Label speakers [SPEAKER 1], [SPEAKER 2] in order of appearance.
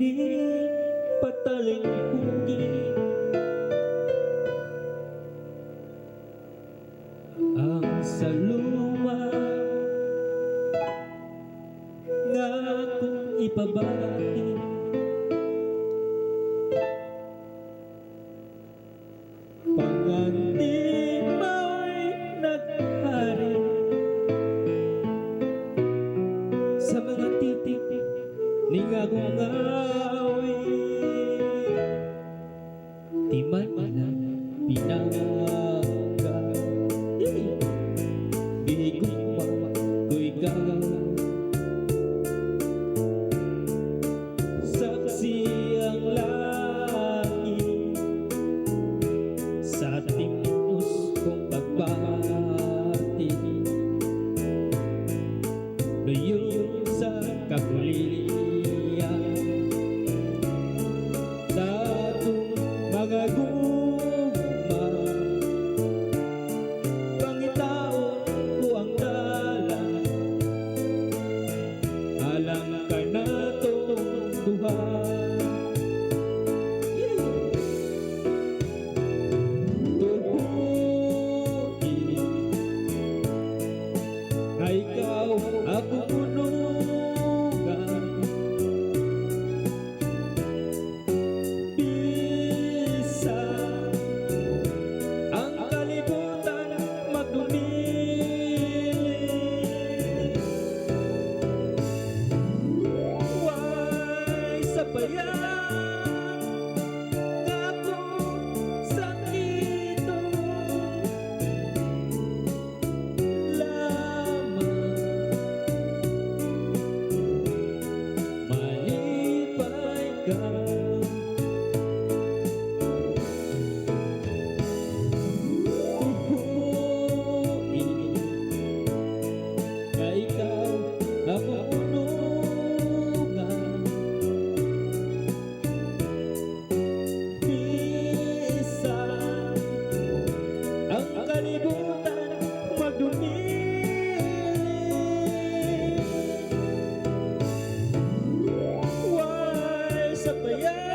[SPEAKER 1] Pataling, pataling Ang saluma Na kung ipabati Pangantin sa mga titig ni agong ngawi Di man nila pinangga But yeah. Yeah.